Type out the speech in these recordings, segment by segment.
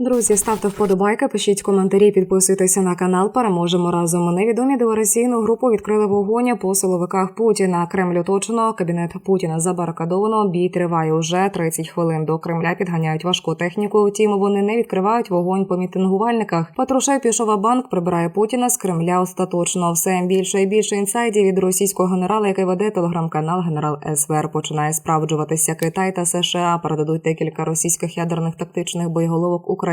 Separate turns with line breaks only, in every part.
Друзі, ставте вподобайки, пишіть коментарі, підписуйтеся на канал. Переможемо разом. Невідомі диверсійну групу відкрили вогонь по силовиках Путіна. Кремль оточено, кабінет Путіна забарикадовано. Бій триває уже 30 хвилин. До Кремля підганяють важку техніку. Втім, вони не відкривають вогонь по мітингувальниках. Патрушев пішов банк, прибирає Путіна з Кремля остаточно. Все більше і більше інсайдів від російського генерала, який веде телеграм-канал Генерал СВР. Починає справджуватися Китай та США. Передадуть декілька російських ядерних тактичних боєголовок Україні.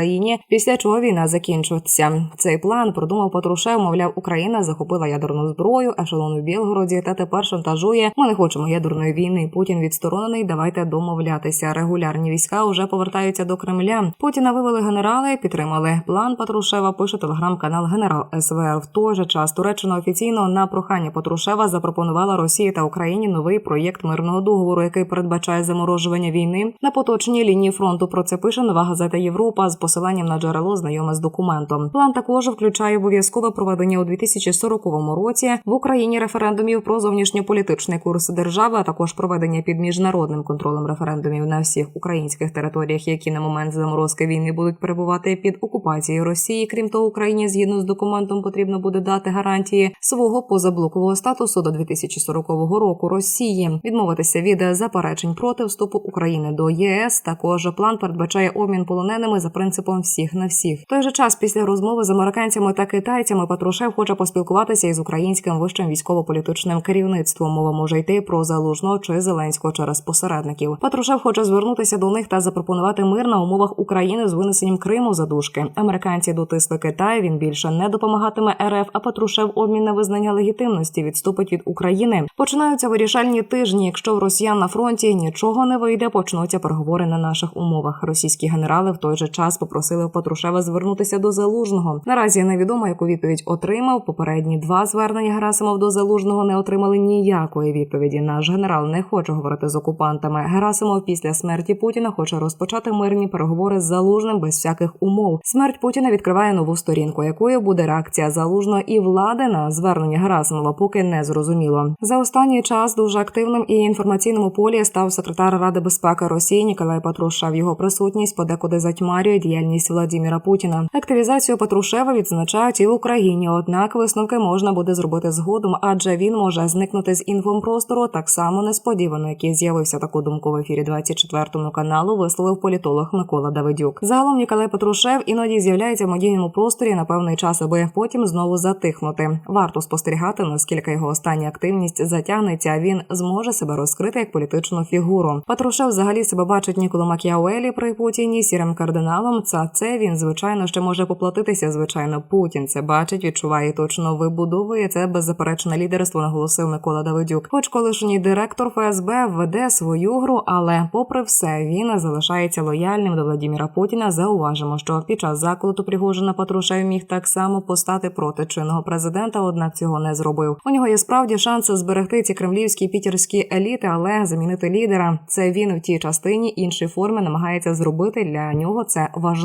Після чого війна закінчиться. Цей план продумав Патрушев. Мовляв, Україна захопила ядерну зброю, ешелон в Білгороді та тепер шантажує. Ми не хочемо ядерної війни. Путін відсторонений. Давайте домовлятися. Регулярні війська вже повертаються до Кремля. Путіна вивели генерали, підтримали план Патрушева. Пише телеграм-канал Генерал СВР. В той же час Туреччина офіційно на прохання Патрушева запропонувала Росії та Україні новий проєкт мирного договору, який передбачає заморожування війни на поточній лінії фронту. Про це пише нова газета Європа з посиланням на джерело знайоме з документом. План також включає обов'язкове проведення у 2040 році в Україні референдумів про зовнішньополітичний курс держави, а також проведення під міжнародним контролем референдумів на всіх українських територіях, які на момент заморозки війни будуть перебувати під окупацією Росії. Крім того, Україні згідно з документом потрібно буде дати гарантії свого позаблокового статусу до 2040 року Росії, відмовитися від заперечень проти вступу України до ЄС. Також план передбачає обмін полоненими за принципом всіх на всіх. Той же час після розмови з американцями та китайцями Патрушев хоче поспілкуватися із українським вищим військово-політичним керівництвом. Мова може йти про залужного чи зеленського через посередників. Патрушев хоче звернутися до них та запропонувати мир на умовах України з винесенням Криму за дужки. Американці дотисли Китай. Він більше не допомагатиме РФ. А Патрушев обмін на визнання легітимності відступить від України. Починаються вирішальні тижні. Якщо в росіян на фронті нічого не вийде, почнуться переговори на наших умовах. Російські генерали в той же час попросили Патрушева звернутися до залужного. Наразі невідомо, яку відповідь отримав. Попередні два звернення Герасимов до залужного не отримали ніякої відповіді. Наш генерал не хоче говорити з окупантами. Герасимов після смерті Путіна хоче розпочати мирні переговори з залужним без всяких умов. Смерть Путіна відкриває нову сторінку, якою буде реакція залужного і влади на звернення Герасимова, поки не зрозуміло. За останній час дуже активним і інформаційному полі став секретар Ради безпеки Росії Ніколай Патрушев. Його присутність подекуди затьмарює діяльність Владіміра Путіна. Активізацію Патрушева відзначають і в Україні. Однак висновки можна буде зробити згодом, адже він може зникнути з інфопростору так само несподівано, як і з'явився таку думку в ефірі 24 каналу. Висловив політолог Микола Давидюк. Загалом Ніколай Патрушев іноді з'являється в медійному просторі на певний час, аби потім знову затихнути. Варто спостерігати, наскільки його остання активність затягнеться. Він зможе себе розкрити як політичну фігуру. Патрушев взагалі себе бачить Ніколу Макіауелі при Путіні сірим кардиналом. Це це він звичайно ще може поплатитися. Звичайно, Путін це бачить, відчуває і точно вибудовує це беззаперечне лідерство. Наголосив Микола Давидюк. Хоч колишній директор ФСБ веде свою гру, але попри все він залишається лояльним до Владіміра Путіна. Зауважимо, що під час заколоту Пригожина Патрушев міг так само постати проти чинного президента, однак цього не зробив. У нього є справді шанс зберегти ці кремлівські пітерські еліти, але замінити лідера це він в тій частині іншій форми намагається зробити для нього це важливо.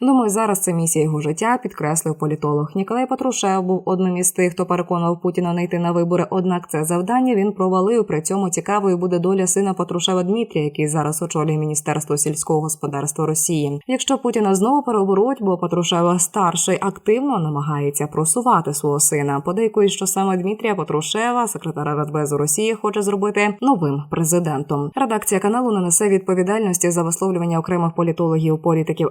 Думаю, зараз це місія його життя, підкреслив політолог. Ніколай Патрушев був одним із тих, хто переконував Путіна не йти на вибори. Однак це завдання він провалив. При цьому цікавою буде доля сина Патрушева Дмитрія, який зараз очолює міністерство сільського господарства Росії. Якщо Путіна знову переоберуть, бо Патрушева старший активно намагається просувати свого сина. Подейкують, що саме Дмитрія Патрушева, секретара Радбезу Росії, хоче зробити новим президентом. Редакція каналу не несе відповідальності за висловлювання окремих політологів, політиків,